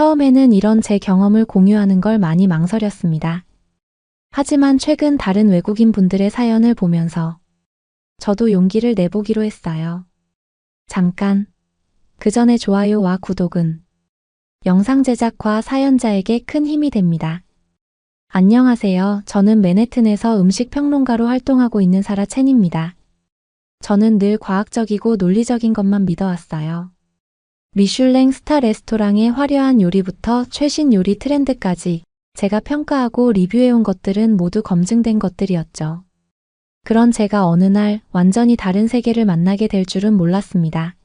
처음에는 이런 제 경험을 공유하는 걸 많이 망설였습니다. 하지만 최근 다른 외국인 분들의 사연을 보면서 저도 용기를 내보기로 했어요. 잠깐. 그 전에 좋아요와 구독은 영상 제작과 사연자에게 큰 힘이 됩니다. 안녕하세요. 저는 맨해튼에서 음식 평론가로 활동하고 있는 사라 첸입니다. 저는 늘 과학적이고 논리적인 것만 믿어왔어요. 미슐랭 스타 레스토랑의 화려한 요리부터 최신 요리 트렌드까지 제가 평가하고 리뷰해온 것들은 모두 검증된 것들이었죠. 그런 제가 어느 날 완전히 다른 세계를 만나게 될 줄은 몰랐습니다.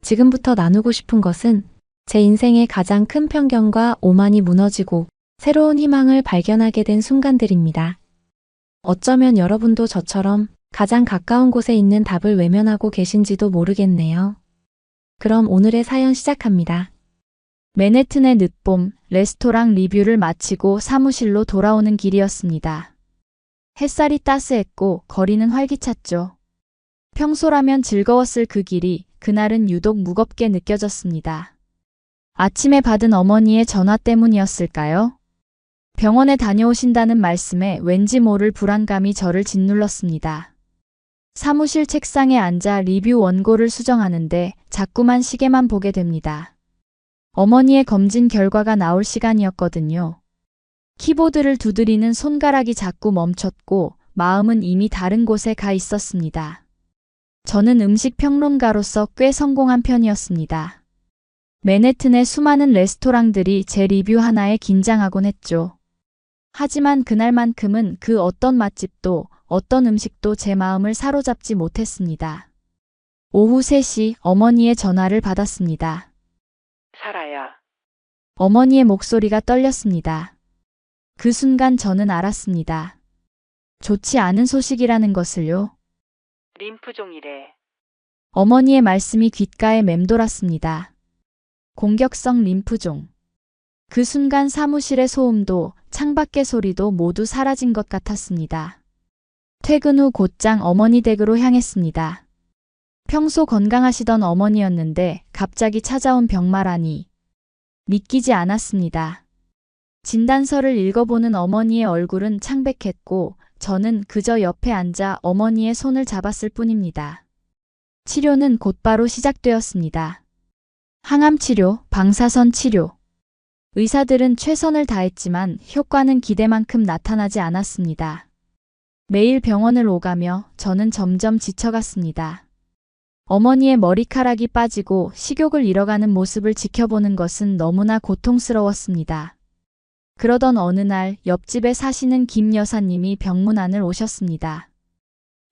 지금부터 나누고 싶은 것은 제 인생의 가장 큰 편견과 오만이 무너지고 새로운 희망을 발견하게 된 순간들입니다. 어쩌면 여러분도 저처럼 가장 가까운 곳에 있는 답을 외면하고 계신지도 모르겠네요. 그럼 오늘의 사연 시작합니다. 맨해튼의 늦봄 레스토랑 리뷰를 마치고 사무실로 돌아오는 길이었습니다. 햇살이 따스했고 거리는 활기찼죠. 평소라면 즐거웠을 그 길이 그날은 유독 무겁게 느껴졌습니다. 아침에 받은 어머니의 전화 때문이었을까요? 병원에 다녀오신다는 말씀에 왠지 모를 불안감이 저를 짓눌렀습니다. 사무실 책상에 앉아 리뷰 원고를 수정하는데 자꾸만 시계만 보게 됩니다. 어머니의 검진 결과가 나올 시간이었거든요. 키보드를 두드리는 손가락이 자꾸 멈췄고 마음은 이미 다른 곳에 가 있었습니다. 저는 음식 평론가로서 꽤 성공한 편이었습니다. 맨해튼의 수많은 레스토랑들이 제 리뷰 하나에 긴장하곤 했죠. 하지만 그날만큼은 그 어떤 맛집도 어떤 음식도 제 마음을 사로잡지 못했습니다. 오후 3시 어머니의 전화를 받았습니다. 살아야. 어머니의 목소리가 떨렸습니다. 그 순간 저는 알았습니다. 좋지 않은 소식이라는 것을요. 림프종이래. 어머니의 말씀이 귓가에 맴돌았습니다. 공격성 림프종. 그 순간 사무실의 소음도 창밖의 소리도 모두 사라진 것 같았습니다. 퇴근 후 곧장 어머니 댁으로 향했습니다. 평소 건강하시던 어머니였는데 갑자기 찾아온 병마라니 믿기지 않았습니다. 진단서를 읽어보는 어머니의 얼굴은 창백했고 저는 그저 옆에 앉아 어머니의 손을 잡았을 뿐입니다. 치료는 곧바로 시작되었습니다. 항암 치료, 방사선 치료. 의사들은 최선을 다했지만 효과는 기대만큼 나타나지 않았습니다. 매일 병원을 오가며 저는 점점 지쳐갔습니다. 어머니의 머리카락이 빠지고 식욕을 잃어가는 모습을 지켜보는 것은 너무나 고통스러웠습니다. 그러던 어느 날 옆집에 사시는 김 여사님이 병문안을 오셨습니다.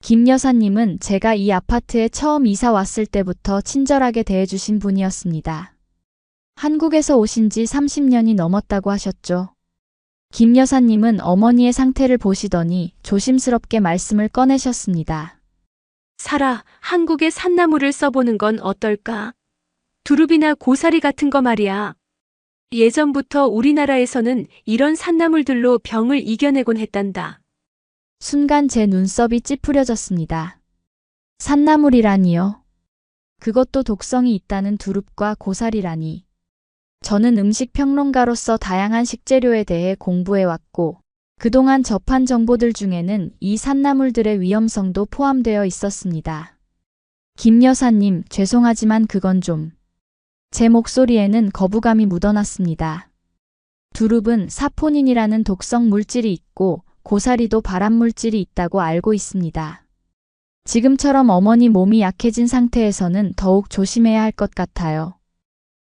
김 여사님은 제가 이 아파트에 처음 이사 왔을 때부터 친절하게 대해주신 분이었습니다. 한국에서 오신 지 30년이 넘었다고 하셨죠. 김 여사님은 어머니의 상태를 보시더니 조심스럽게 말씀을 꺼내셨습니다. 살아, 한국의 산나물을 써보는 건 어떨까? 두릅이나 고사리 같은 거 말이야. 예전부터 우리나라에서는 이런 산나물들로 병을 이겨내곤 했단다. 순간 제 눈썹이 찌푸려졌습니다. 산나물이라니요. 그것도 독성이 있다는 두릅과 고사리라니. 저는 음식 평론가로서 다양한 식재료에 대해 공부해왔고, 그동안 접한 정보들 중에는 이 산나물들의 위험성도 포함되어 있었습니다. 김 여사님, 죄송하지만 그건 좀. 제 목소리에는 거부감이 묻어났습니다. 두릅은 사포닌이라는 독성 물질이 있고, 고사리도 발암 물질이 있다고 알고 있습니다. 지금처럼 어머니 몸이 약해진 상태에서는 더욱 조심해야 할 것 같아요.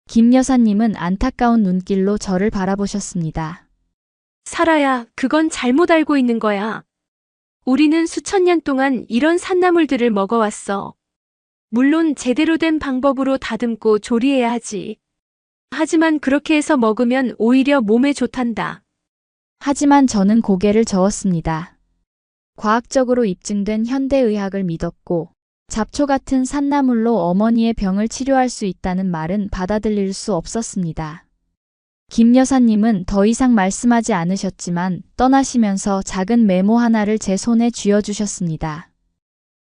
김 여사님은 안타까운 눈길로 저를 바라보셨습니다. 살아야, 그건 잘못 알고 있는 거야. 우리는 수천 년 동안 이런 산나물들을 먹어왔어. 물론 제대로 된 방법으로 다듬고 조리해야 하지. 하지만 그렇게 해서 먹으면 오히려 몸에 좋단다. 하지만 저는 고개를 저었습니다. 과학적으로 입증된 현대의학을 믿었고, 잡초 같은 산나물로 어머니의 병을 치료할 수 있다는 말은 받아들일 수 없었습니다. 김 여사님은 더 이상 말씀하지 않으셨지만 떠나시면서 작은 메모 하나를 제 손에 쥐어주셨습니다.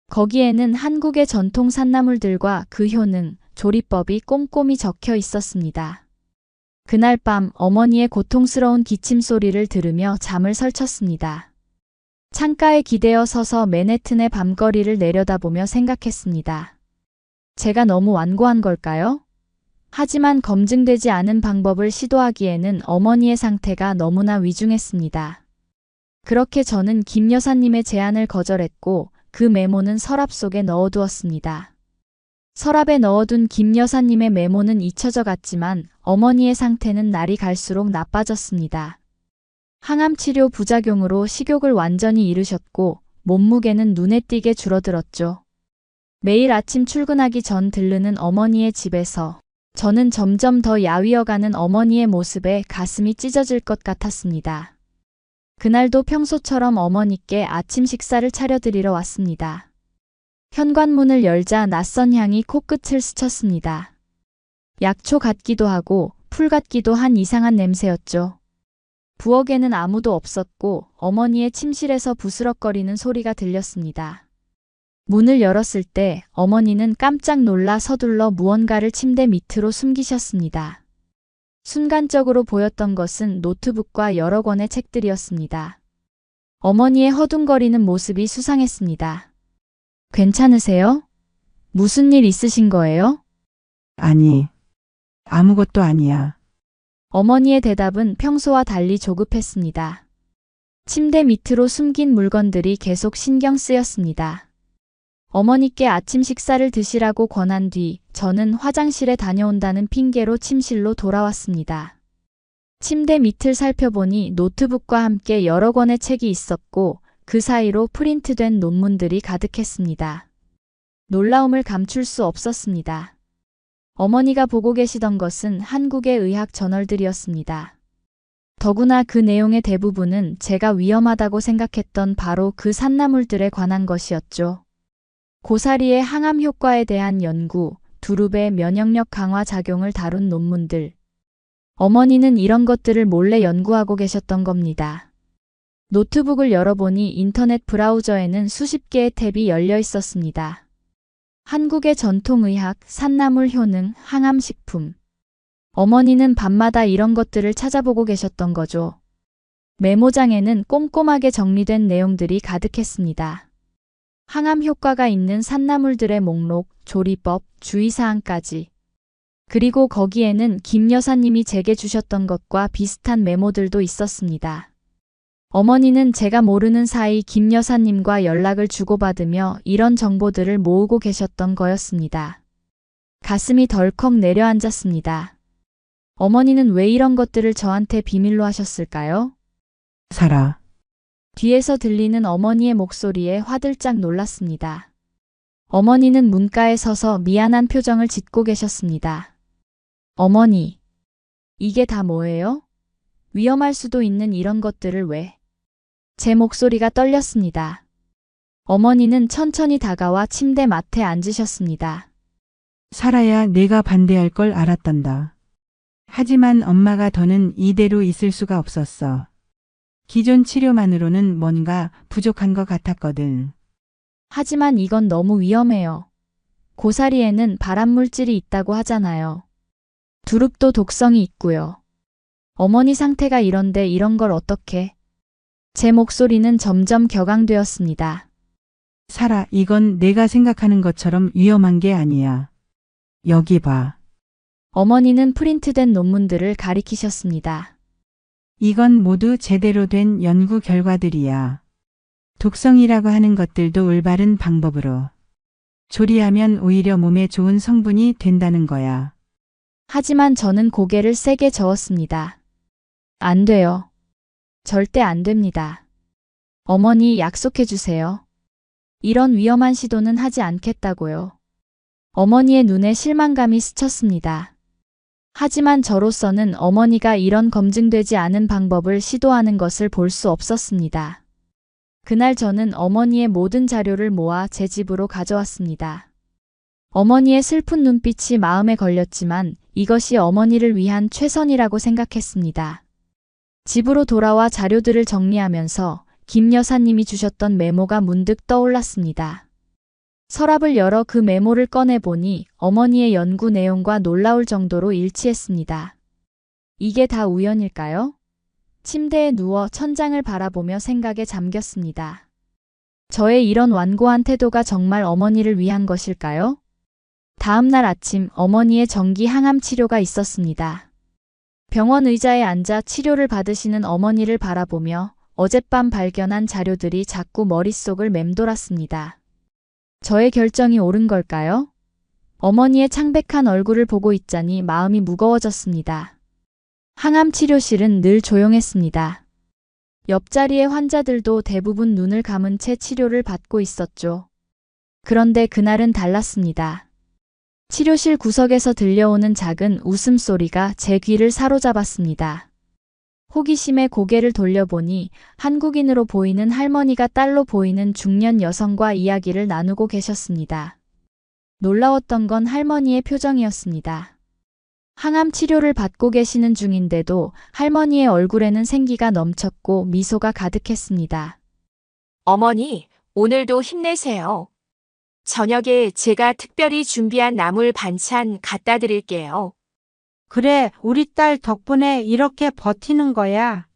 거기에는 한국의 전통 산나물들과 그 효능, 조리법이 꼼꼼히 적혀 있었습니다. 그날 밤 어머니의 고통스러운 기침 소리를 들으며 잠을 설쳤습니다. 창가에 기대어 서서 맨해튼의 밤거리를 내려다보며 생각했습니다. 제가 너무 완고한 걸까요? 하지만 검증되지 않은 방법을 시도하기에는 어머니의 상태가 너무나 위중했습니다. 그렇게 저는 김 여사님의 제안을 거절했고 그 메모는 서랍 속에 넣어두었습니다. 서랍에 넣어둔 김 여사님의 메모는 잊혀져 갔지만 어머니의 상태는 날이 갈수록 나빠졌습니다. 항암 치료 부작용으로 식욕을 완전히 잃으셨고 몸무게는 눈에 띄게 줄어들었죠. 매일 아침 출근하기 전 들르는 어머니의 집에서 저는 점점 더 야위어가는 어머니의 모습에 가슴이 찢어질 것 같았습니다. 그날도 평소처럼 어머니께 아침 식사를 차려드리러 왔습니다. 현관문을 열자 낯선 향이 코끝을 스쳤습니다. 약초 같기도 하고 풀 같기도 한 이상한 냄새였죠. 부엌에는 아무도 없었고 어머니의 침실에서 부스럭거리는 소리가 들렸습니다. 문을 열었을 때 어머니는 깜짝 놀라 서둘러 무언가를 침대 밑으로 숨기셨습니다. 순간적으로 보였던 것은 노트북과 여러 권의 책들이었습니다. 어머니의 허둥거리는 모습이 수상했습니다. 괜찮으세요? 무슨 일 있으신 거예요? 아니, 아무것도 아니야. 어머니의 대답은 평소와 달리 조급했습니다. 침대 밑으로 숨긴 물건들이 계속 신경 쓰였습니다. 어머니께 아침 식사를 드시라고 권한 뒤 저는 화장실에 다녀온다는 핑계로 침실로 돌아왔습니다. 침대 밑을 살펴보니 노트북과 함께 여러 권의 책이 있었고 그 사이로 프린트된 논문들이 가득했습니다. 놀라움을 감출 수 없었습니다. 어머니가 보고 계시던 것은 한국의 의학 저널들이었습니다. 더구나 그 내용의 대부분은 제가 위험하다고 생각했던 바로 그 산나물들에 관한 것이었죠. 고사리의 항암 효과에 대한 연구, 두릅의 면역력 강화 작용을 다룬 논문들. 어머니는 이런 것들을 몰래 연구하고 계셨던 겁니다. 노트북을 열어보니 인터넷 브라우저에는 수십 개의 탭이 열려 있었습니다. 한국의 전통의학, 산나물 효능, 항암식품. 어머니는 밤마다 이런 것들을 찾아보고 계셨던 거죠. 메모장에는 꼼꼼하게 정리된 내용들이 가득했습니다. 항암 효과가 있는 산나물들의 목록, 조리법, 주의사항까지. 그리고 거기에는 김 여사님이 제게 주셨던 것과 비슷한 메모들도 있었습니다. 어머니는 제가 모르는 사이 김 여사님과 연락을 주고받으며 이런 정보들을 모으고 계셨던 거였습니다. 가슴이 덜컥 내려앉았습니다. 어머니는 왜 이런 것들을 저한테 비밀로 하셨을까요? 살아. 뒤에서 들리는 어머니의 목소리에 화들짝 놀랐습니다. 어머니는 문가에 서서 미안한 표정을 짓고 계셨습니다. 어머니, 이게 다 뭐예요? 위험할 수도 있는 이런 것들을 왜? 제 목소리가 떨렸습니다. 어머니는 천천히 다가와 침대 맡에 앉으셨습니다. 살아야 내가 반대할 걸 알았단다. 하지만 엄마가 더는 이대로 있을 수가 없었어. 기존 치료만으로는 뭔가 부족한 것 같았거든. 하지만 이건 너무 위험해요. 고사리에는 발암물질이 있다고 하잖아요. 두릅도 독성이 있고요. 어머니 상태가 이런데 이런 걸 어떻게? 제 목소리는 점점 격앙되었습니다. 살아, 이건 내가 생각하는 것처럼 위험한 게 아니야. 여기 봐. 어머니는 프린트된 논문들을 가리키셨습니다. 이건 모두 제대로 된 연구 결과들이야. 독성이라고 하는 것들도 올바른 방법으로. 조리하면 오히려 몸에 좋은 성분이 된다는 거야. 하지만 저는 고개를 세게 저었습니다. 안 돼요. 절대 안 됩니다. 어머니 약속해 주세요. 이런 위험한 시도는 하지 않겠다고요. 어머니의 눈에 실망감이 스쳤습니다. 하지만 저로서는 어머니가 이런 검증되지 않은 방법을 시도하는 것을 볼 수 없었습니다. 그날 저는 어머니의 모든 자료를 모아 제 집으로 가져왔습니다. 어머니의 슬픈 눈빛이 마음에 걸렸지만 이것이 어머니를 위한 최선이라고 생각했습니다. 집으로 돌아와 자료들을 정리하면서 김 여사님이 주셨던 메모가 문득 떠올랐습니다. 서랍을 열어 그 메모를 꺼내보니 어머니의 연구 내용과 놀라울 정도로 일치했습니다. 이게 다 우연일까요? 침대에 누워 천장을 바라보며 생각에 잠겼습니다. 저의 이런 완고한 태도가 정말 어머니를 위한 것일까요? 다음 날 아침 어머니의 정기 항암 치료가 있었습니다. 병원 의자에 앉아 치료를 받으시는 어머니를 바라보며 어젯밤 발견한 자료들이 자꾸 머릿속을 맴돌았습니다. 저의 결정이 옳은 걸까요? 어머니의 창백한 얼굴을 보고 있자니 마음이 무거워졌습니다. 항암 치료실은 늘 조용했습니다. 옆자리의 환자들도 대부분 눈을 감은 채 치료를 받고 있었죠. 그런데 그날은 달랐습니다. 치료실 구석에서 들려오는 작은 웃음소리가 제 귀를 사로잡았습니다. 호기심에 고개를 돌려보니 한국인으로 보이는 할머니가 딸로 보이는 중년 여성과 이야기를 나누고 계셨습니다. 놀라웠던 건 할머니의 표정이었습니다. 항암 치료를 받고 계시는 중인데도 할머니의 얼굴에는 생기가 넘쳤고 미소가 가득했습니다. 어머니, 오늘도 힘내세요. 저녁에 제가 특별히 준비한 나물 반찬 갖다 드릴게요. 그래, 우리 딸 덕분에 이렇게 버티는 거야.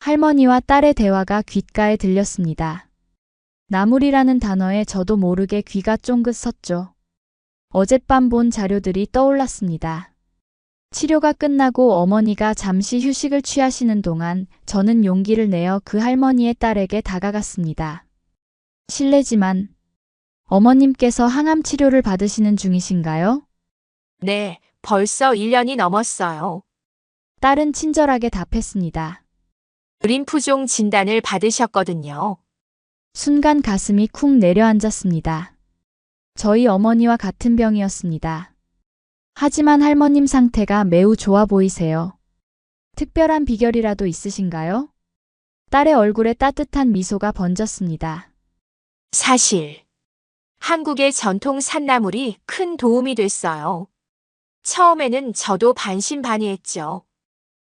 할머니와 딸의 대화가 귓가에 들렸습니다. 나물이라는 단어에 저도 모르게 귀가 쫑긋 섰죠. 어젯밤 본 자료들이 떠올랐습니다. 치료가 끝나고 어머니가 잠시 휴식을 취하시는 동안 저는 용기를 내어 그 할머니의 딸에게 다가갔습니다. 실례지만 어머님께서 항암 치료를 받으시는 중이신가요? 네, 벌써 1년이 넘었어요. 딸은 친절하게 답했습니다. 림프종 진단을 받으셨거든요. 순간 가슴이 쿵 내려앉았습니다. 저희 어머니와 같은 병이었습니다. 하지만 할머님 상태가 매우 좋아 보이세요. 특별한 비결이라도 있으신가요? 딸의 얼굴에 따뜻한 미소가 번졌습니다. 사실, 한국의 전통 산나물이 큰 도움이 됐어요. 처음에는 저도 반신반의했죠.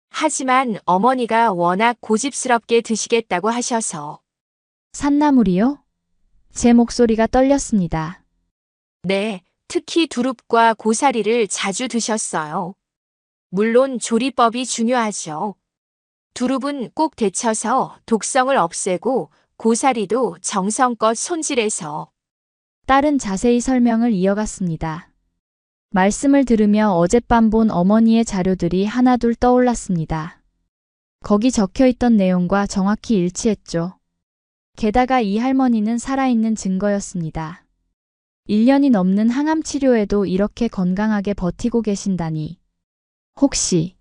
하지만 어머니가 워낙 고집스럽게 드시겠다고 하셔서, 산나물이요? 제 목소리가 떨렸습니다. 네, 특히 두릅과 고사리를 자주 드셨어요. 물론 조리법이 중요하죠. 두릅은 꼭 데쳐서 독성을 없애고 고사리도 정성껏 손질해서 딸은 자세히 설명을 이어갔습니다. 말씀을 들으며 어젯밤 본 어머니의 자료들이 하나둘 떠올랐습니다. 거기 적혀 있던 내용과 정확히 일치했죠. 게다가 이 할머니는 살아있는 증거였습니다. 1년이 넘는 항암 치료에도 이렇게 건강하게 버티고 계신다니. 혹시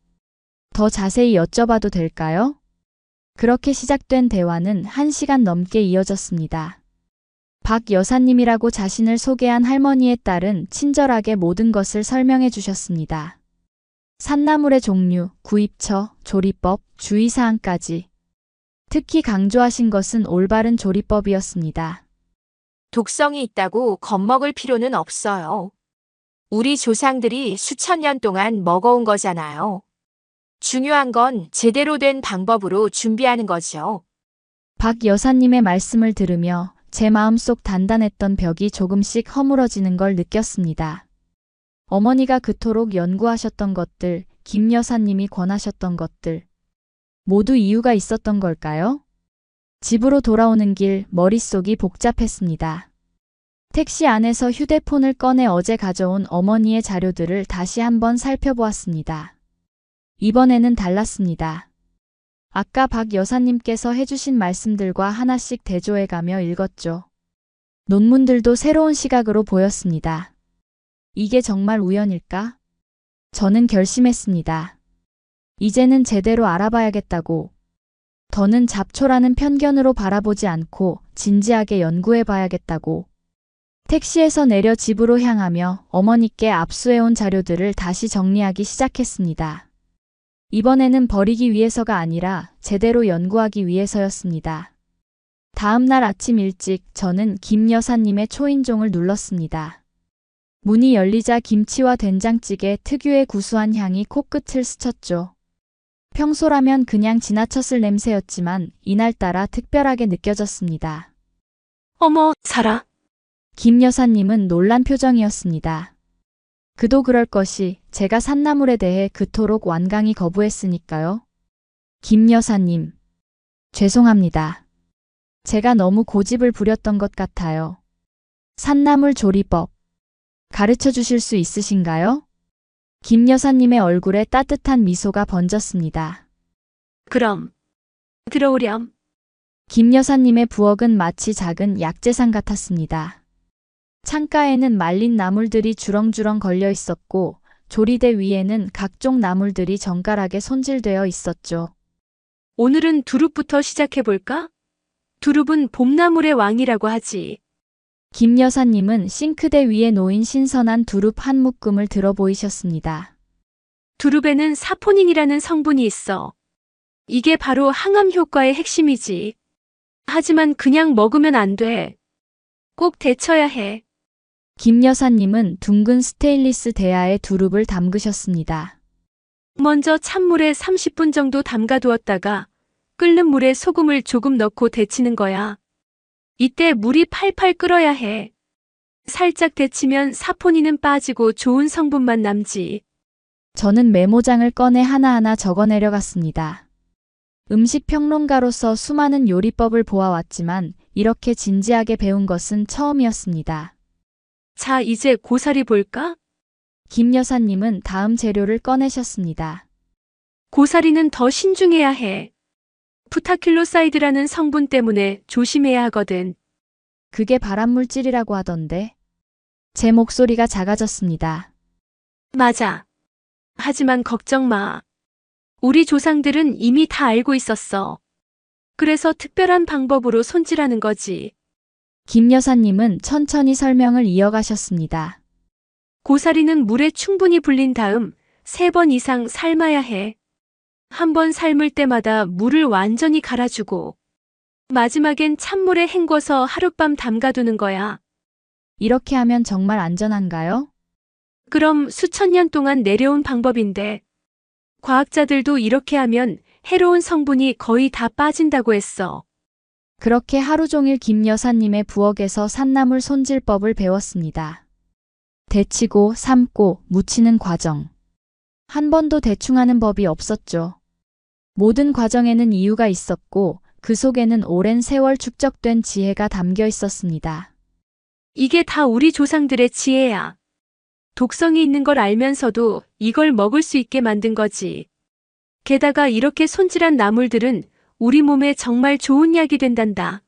더 자세히 여쭤봐도 될까요? 그렇게 시작된 대화는 1시간 넘게 이어졌습니다. 박 여사님이라고 자신을 소개한 할머니의 딸은 친절하게 모든 것을 설명해 주셨습니다. 산나물의 종류, 구입처, 조리법, 주의사항까지. 특히 강조하신 것은 올바른 조리법이었습니다. 독성이 있다고 겁먹을 필요는 없어요. 우리 조상들이 수천 년 동안 먹어온 거잖아요. 중요한 건 제대로 된 방법으로 준비하는 거죠. 박 여사님의 말씀을 들으며 제 마음속 단단했던 벽이 조금씩 허물어지는 걸 느꼈습니다. 어머니가 그토록 연구하셨던 것들, 김 여사님이 권하셨던 것들, 모두 이유가 있었던 걸까요? 집으로 돌아오는 길 머릿속이 복잡했습니다. 택시 안에서 휴대폰을 꺼내 어제 가져온 어머니의 자료들을 다시 한번 살펴보았습니다. 이번에는 달랐습니다. 아까 박 여사님께서 해주신 말씀들과 하나씩 대조해가며 읽었죠. 논문들도 새로운 시각으로 보였습니다. 이게 정말 우연일까? 저는 결심했습니다. 이제는 제대로 알아봐야겠다고. 더는 잡초라는 편견으로 바라보지 않고 진지하게 연구해봐야겠다고. 택시에서 내려 집으로 향하며 어머니께 압수해온 자료들을 다시 정리하기 시작했습니다. 이번에는 버리기 위해서가 아니라 제대로 연구하기 위해서였습니다. 다음 날 아침 일찍 저는 김 여사님의 초인종을 눌렀습니다. 문이 열리자 김치와 된장찌개 특유의 구수한 향이 코끝을 스쳤죠. 평소라면 그냥 지나쳤을 냄새였지만 이날따라 특별하게 느껴졌습니다. 어머, 살아. 김 여사님은 놀란 표정이었습니다. 그도 그럴 것이 제가 산나물에 대해 그토록 완강히 거부했으니까요. 김 여사님. 죄송합니다. 제가 너무 고집을 부렸던 것 같아요. 산나물 조리법. 가르쳐 주실 수 있으신가요? 김 여사님의 얼굴에 따뜻한 미소가 번졌습니다. 그럼 들어오렴. 김 여사님의 부엌은 마치 작은 약재상 같았습니다. 창가에는 말린 나물들이 주렁주렁 걸려 있었고 조리대 위에는 각종 나물들이 정갈하게 손질되어 있었죠. 오늘은 두릅부터 시작해 볼까? 두릅은 봄나물의 왕이라고 하지. 김 여사님은 싱크대 위에 놓인 신선한 두릅 한 묶음을 들어 보이셨습니다. 두릅에는 사포닌이라는 성분이 있어. 이게 바로 항암 효과의 핵심이지. 하지만 그냥 먹으면 안 돼. 꼭 데쳐야 해. 김 여사님은 둥근 스테인리스 대야에 두릅을 담그셨습니다. 먼저 찬물에 30분 정도 담가 두었다가 끓는 물에 소금을 조금 넣고 데치는 거야. 이때 물이 팔팔 끓어야 해. 살짝 데치면 사포닌은 빠지고 좋은 성분만 남지. 저는 메모장을 꺼내 하나하나 적어 내려 갔습니다. 음식 평론가로서 수많은 요리법을 보아왔지만 이렇게 진지하게 배운 것은 처음이었습니다. 자, 이제 고사리 볼까? 김 여사님은 다음 재료를 꺼내셨습니다. 고사리는 더 신중해야 해. 푸타킬로사이드라는 성분 때문에 조심해야 하거든. 그게 발암물질이라고 하던데. 제 목소리가 작아졌습니다. 맞아. 하지만 걱정 마. 우리 조상들은 이미 다 알고 있었어. 그래서 특별한 방법으로 손질하는 거지. 김 여사님은 천천히 설명을 이어가셨습니다. 고사리는 물에 충분히 불린 다음 세 번 이상 삶아야 해. 한 번 삶을 때마다 물을 완전히 갈아주고 마지막엔 찬물에 헹궈서 하룻밤 담가두는 거야. 이렇게 하면 정말 안전한가요? 그럼 수천 년 동안 내려온 방법인데 과학자들도 이렇게 하면 해로운 성분이 거의 다 빠진다고 했어. 그렇게 하루 종일 김 여사님의 부엌에서 산나물 손질법을 배웠습니다. 데치고, 삶고, 무치는 과정. 한 번도 대충 하는 법이 없었죠. 모든 과정에는 이유가 있었고, 그 속에는 오랜 세월 축적된 지혜가 담겨 있었습니다. 이게 다 우리 조상들의 지혜야. 독성이 있는 걸 알면서도 이걸 먹을 수 있게 만든 거지. 게다가 이렇게 손질한 나물들은 우리 몸에 정말 좋은 약이 된단다.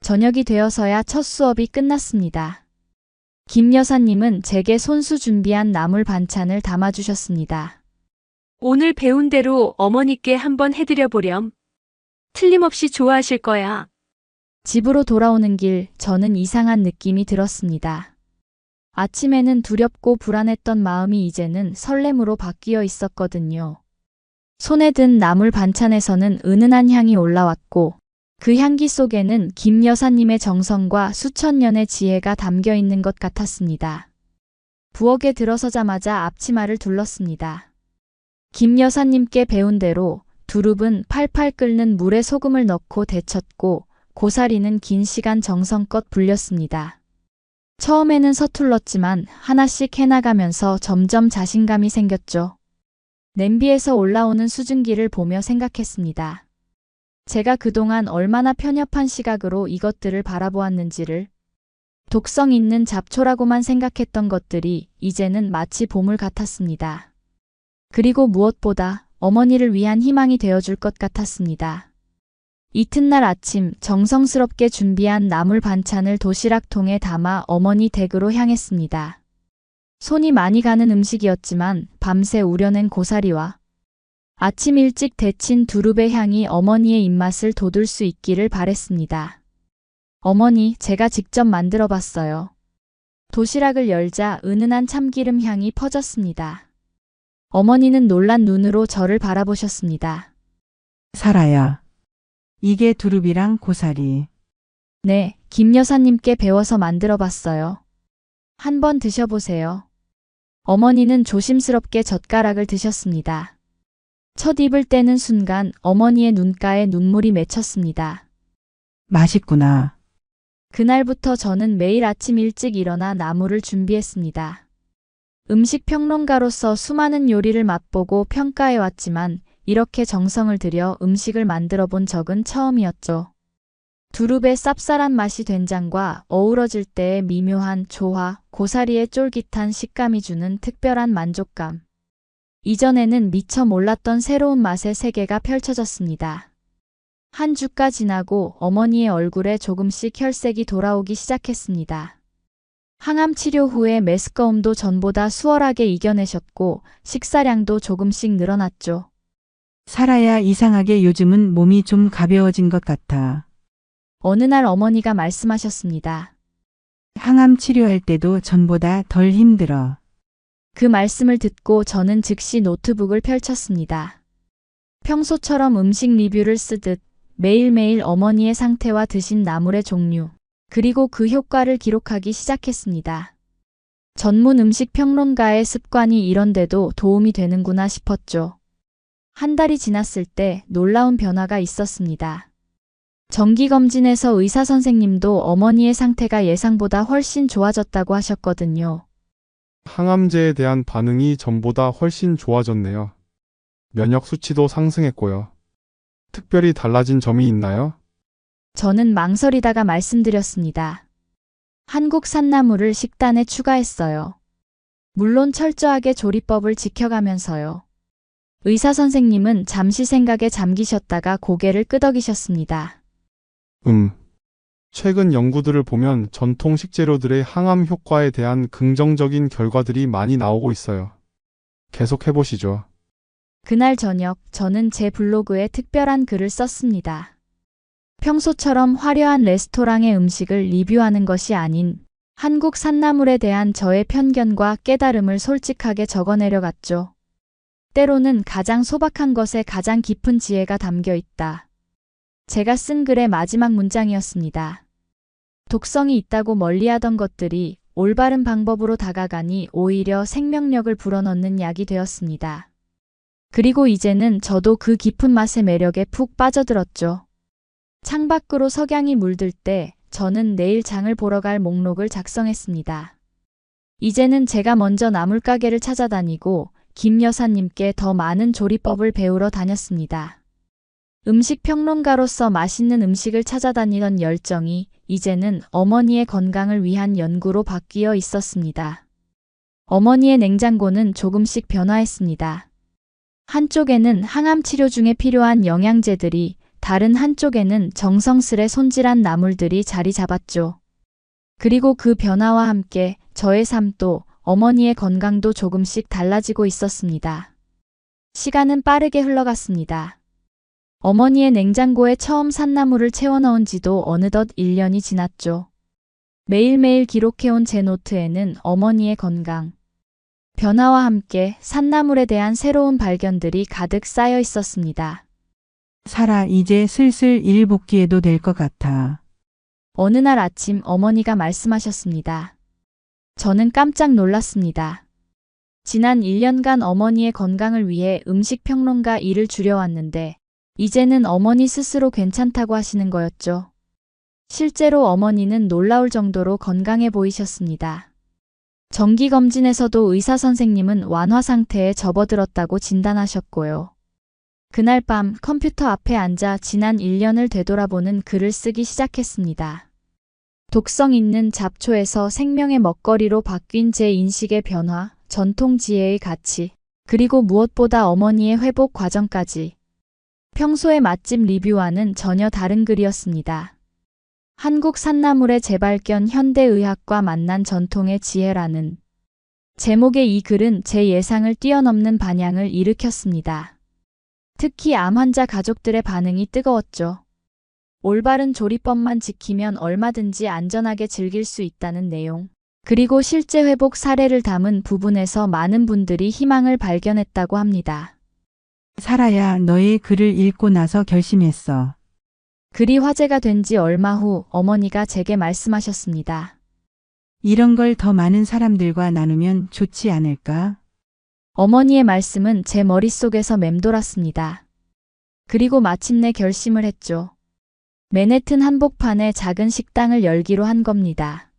저녁이 되어서야 첫 수업이 끝났습니다. 김 여사님은 제게 손수 준비한 나물 반찬을 담아주셨습니다. 오늘 배운 대로 어머니께 한번 해드려 보렴. 틀림없이 좋아하실 거야. 집으로 돌아오는 길 저는 이상한 느낌이 들었습니다. 아침에는 두렵고 불안했던 마음이 이제는 설렘으로 바뀌어 있었거든요. 손에 든 나물 반찬에서는 은은한 향이 올라왔고 그 향기 속에는 김 여사님의 정성과 수천 년의 지혜가 담겨 있는 것 같았습니다. 부엌에 들어서자마자 앞치마를 둘렀습니다. 김 여사님께 배운 대로 두릅은 팔팔 끓는 물에 소금을 넣고 데쳤고 고사리는 긴 시간 정성껏 불렸습니다. 처음에는 서툴렀지만 하나씩 해나가면서 점점 자신감이 생겼죠. 냄비에서 올라오는 수증기를 보며 생각했습니다. 제가 그동안 얼마나 편협한 시각으로 이것들을 바라보았는지를 독성 있는 잡초라고만 생각했던 것들이 이제는 마치 보물 같았습니다. 그리고 무엇보다 어머니를 위한 희망이 되어줄 것 같았습니다. 이튿날 아침 정성스럽게 준비한 나물 반찬을 도시락통에 담아 어머니 댁으로 향했습니다. 손이 많이 가는 음식이었지만 밤새 우려낸 고사리와 아침 일찍 데친 두릅의 향이 어머니의 입맛을 돋울 수 있기를 바랬습니다. 어머니, 제가 직접 만들어 봤어요. 도시락을 열자 은은한 참기름 향이 퍼졌습니다. 어머니는 놀란 눈으로 저를 바라보셨습니다. 살아야. 이게 두릅이랑 고사리. 네, 김 여사님께 배워서 만들어 봤어요. 한번 드셔보세요. 어머니는 조심스럽게 젓가락을 드셨습니다. 첫 입을 떼는 순간 어머니의 눈가에 눈물이 맺혔습니다. 맛있구나. 그날부터 저는 매일 아침 일찍 일어나 나물을 준비했습니다. 음식 평론가로서 수많은 요리를 맛보고 평가해 왔지만 이렇게 정성을 들여 음식을 만들어 본 적은 처음이었죠. 두릅의 쌉쌀한 맛이 된장과 어우러질 때의 미묘한 조화, 고사리의 쫄깃한 식감이 주는 특별한 만족감. 이전에는 미처 몰랐던 새로운 맛의 세계가 펼쳐졌습니다. 한 주가 지나고 어머니의 얼굴에 조금씩 혈색이 돌아오기 시작했습니다. 항암 치료 후에 메스꺼움도 전보다 수월하게 이겨내셨고 식사량도 조금씩 늘어났죠. 살아야 이상하게 요즘은 몸이 좀 가벼워진 것 같아. 어느 날 어머니가 말씀하셨습니다. 항암 치료할 때도 전보다 덜 힘들어. 그 말씀을 듣고 저는 즉시 노트북을 펼쳤습니다. 평소처럼 음식 리뷰를 쓰듯 매일매일 어머니의 상태와 드신 나물의 종류, 그리고 그 효과를 기록하기 시작했습니다. 전문 음식 평론가의 습관이 이런데도 도움이 되는구나 싶었죠. 한 달이 지났을 때 놀라운 변화가 있었습니다. 정기검진에서 의사 선생님도 어머니의 상태가 예상보다 훨씬 좋아졌다고 하셨거든요. 항암제에 대한 반응이 전보다 훨씬 좋아졌네요. 면역 수치도 상승했고요. 특별히 달라진 점이 있나요? 저는 망설이다가 말씀드렸습니다. 한국 산나물을 식단에 추가했어요. 물론 철저하게 조리법을 지켜가면서요. 의사 선생님은 잠시 생각에 잠기셨다가 고개를 끄덕이셨습니다. 음. 최근 연구들을 보면 전통 식재료들의 항암 효과에 대한 긍정적인 결과들이 많이 나오고 있어요. 계속 해보시죠. 그날 저녁 저는 제 블로그에 특별한 글을 썼습니다. 평소처럼 화려한 레스토랑의 음식을 리뷰하는 것이 아닌 한국 산나물에 대한 저의 편견과 깨달음을 솔직하게 적어내려 갔죠. 때로는 가장 소박한 것에 가장 깊은 지혜가 담겨 있다. 제가 쓴 글의 마지막 문장이었습니다. 독성이 있다고 멀리하던 것들이 올바른 방법으로 다가가니 오히려 생명력을 불어넣는 약이 되었습니다. 그리고 이제는 저도 그 깊은 맛의 매력에 푹 빠져들었죠. 창밖으로 석양이 물들 때 저는 내일 장을 보러 갈 목록을 작성했습니다. 이제는 제가 먼저 나물가게를 찾아다니고 김 여사님께 더 많은 조리법을 배우러 다녔습니다. 음식 평론가로서 맛있는 음식을 찾아다니던 열정이 이제는 어머니의 건강을 위한 연구로 바뀌어 있었습니다. 어머니의 냉장고는 조금씩 변화했습니다. 한쪽에는 항암 치료 중에 필요한 영양제들이 다른 한쪽에는 정성스레 손질한 나물들이 자리 잡았죠. 그리고 그 변화와 함께 저의 삶도 어머니의 건강도 조금씩 달라지고 있었습니다. 시간은 빠르게 흘러갔습니다. 어머니의 냉장고에 처음 산나물을 채워넣은 지도 어느덧 1년이 지났죠. 매일매일 기록해온 제 노트에는 어머니의 건강, 변화와 함께 산나물에 대한 새로운 발견들이 가득 쌓여 있었습니다. 살아 이제 슬슬 일 복귀해도 될 것 같아. 어느 날 아침 어머니가 말씀하셨습니다. 저는 깜짝 놀랐습니다. 지난 1년간 어머니의 건강을 위해 음식 평론가 일을 줄여왔는데, 이제는 어머니 스스로 괜찮다고 하시는 거였죠. 실제로 어머니는 놀라울 정도로 건강해 보이셨습니다. 정기검진에서도 의사 선생님은 완화 상태에 접어들었다고 진단하셨고요. 그날 밤 컴퓨터 앞에 앉아 지난 1년을 되돌아보는 글을 쓰기 시작했습니다. 독성 있는 잡초에서 생명의 먹거리로 바뀐 제 인식의 변화, 전통 지혜의 가치, 그리고 무엇보다 어머니의 회복 과정까지. 평소의 맛집 리뷰와는 전혀 다른 글이었습니다. 한국 산나물의 재발견 현대의학과 만난 전통의 지혜라는 제목의 이 글은 제 예상을 뛰어넘는 반향을 일으켰습니다. 특히 암 환자 가족들의 반응이 뜨거웠죠. 올바른 조리법만 지키면 얼마든지 안전하게 즐길 수 있다는 내용. 그리고 실제 회복 사례를 담은 부분에서 많은 분들이 희망을 발견했다고 합니다. 살아야 너의 글을 읽고 나서 결심했어. 글이 화제가 된 지 얼마 후 어머니가 제게 말씀하셨습니다. 이런 걸 더 많은 사람들과 나누면 좋지 않을까? 어머니의 말씀은 제 머릿속에서 맴돌았습니다. 그리고 마침내 결심을 했죠. 맨해튼 한복판에 작은 식당을 열기로 한 겁니다.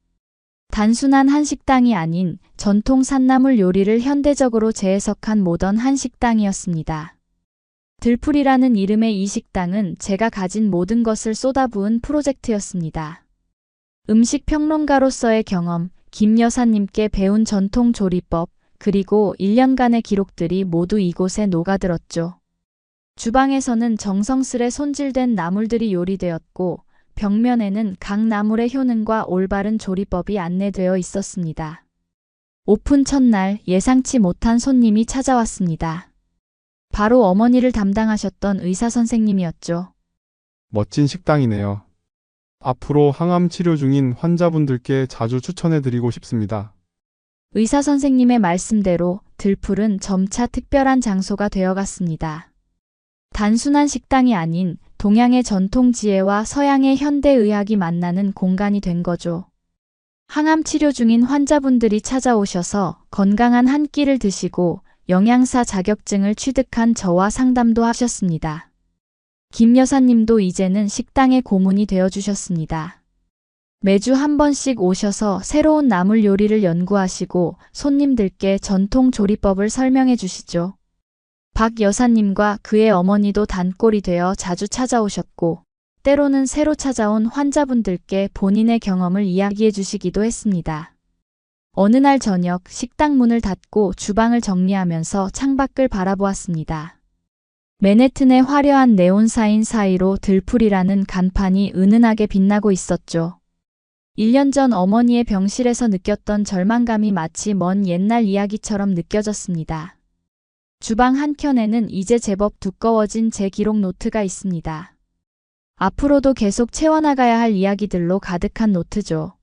단순한 한식당이 아닌 전통 산나물 요리를 현대적으로 재해석한 모던 한식당이었습니다. 들풀이라는 이름의 이 식당은 제가 가진 모든 것을 쏟아부은 프로젝트였습니다. 음식 평론가로서의 경험, 김 여사님께 배운 전통 조리법, 그리고 1년간의 기록들이 모두 이곳에 녹아들었죠. 주방에서는 정성스레 손질된 나물들이 요리되었고, 벽면에는 각 나물의 효능과 올바른 조리법이 안내되어 있었습니다. 오픈 첫날 예상치 못한 손님이 찾아왔습니다. 바로 어머니를 담당하셨던 의사 선생님이었죠. 멋진 식당이네요. 앞으로 항암 치료 중인 환자분들께 자주 추천해 드리고 싶습니다. 의사 선생님의 말씀대로 들풀은 점차 특별한 장소가 되어갔습니다. 단순한 식당이 아닌 동양의 전통 지혜와 서양의 현대 의학이 만나는 공간이 된 거죠. 항암 치료 중인 환자분들이 찾아오셔서 건강한 한 끼를 드시고 영양사 자격증을 취득한 저와 상담도 하셨습니다. 김 여사님도 이제는 식당의 고문이 되어 주셨습니다. 매주 한 번씩 오셔서 새로운 나물 요리를 연구하시고 손님들께 전통 조리법을 설명해 주시죠. 박 여사님과 그의 어머니도 단골이 되어 자주 찾아오셨고, 때로는 새로 찾아온 환자분들께 본인의 경험을 이야기해 주시기도 했습니다. 어느 날 저녁 식당 문을 닫고 주방을 정리하면서 창밖을 바라보았습니다. 맨해튼의 화려한 네온사인 사이로 들풀이라는 간판이 은은하게 빛나고 있었죠. 1년 전 어머니의 병실에서 느꼈던 절망감이 마치 먼 옛날 이야기처럼 느껴졌습니다. 주방 한켠에는 이제 제법 두꺼워진 제 기록 노트가 있습니다. 앞으로도 계속 채워나가야 할 이야기들로 가득한 노트죠.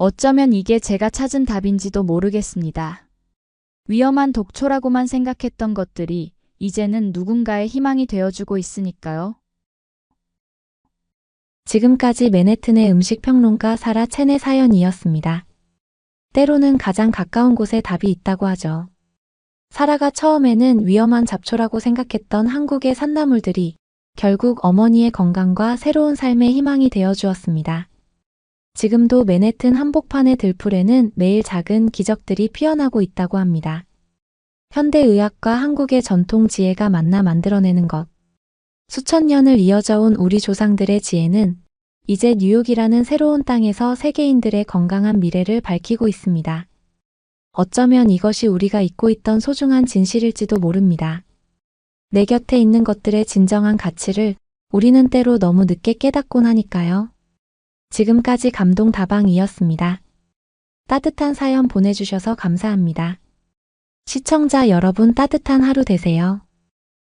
어쩌면 이게 제가 찾은 답인지도 모르겠습니다. 위험한 독초라고만 생각했던 것들이 이제는 누군가의 희망이 되어주고 있으니까요. 지금까지 맨해튼의 음식 평론가 사라 첸의 사연이었습니다. 때로는 가장 가까운 곳에 답이 있다고 하죠. 사라가 처음에는 위험한 잡초라고 생각했던 한국의 산나물들이 결국 어머니의 건강과 새로운 삶의 희망이 되어 주었습니다. 지금도 맨해튼 한복판의 들풀에는 매일 작은 기적들이 피어나고 있다고 합니다. 현대의학과 한국의 전통 지혜가 만나 만들어내는 것. 수천 년을 이어져 온 우리 조상들의 지혜는 이제 뉴욕이라는 새로운 땅에서 세계인들의 건강한 미래를 밝히고 있습니다. 어쩌면 이것이 우리가 잊고 있던 소중한 진실일지도 모릅니다. 내 곁에 있는 것들의 진정한 가치를 우리는 때로 너무 늦게 깨닫곤 하니까요. 지금까지 감동 다방이었습니다. 따뜻한 사연 보내주셔서 감사합니다. 시청자 여러분 따뜻한 하루 되세요.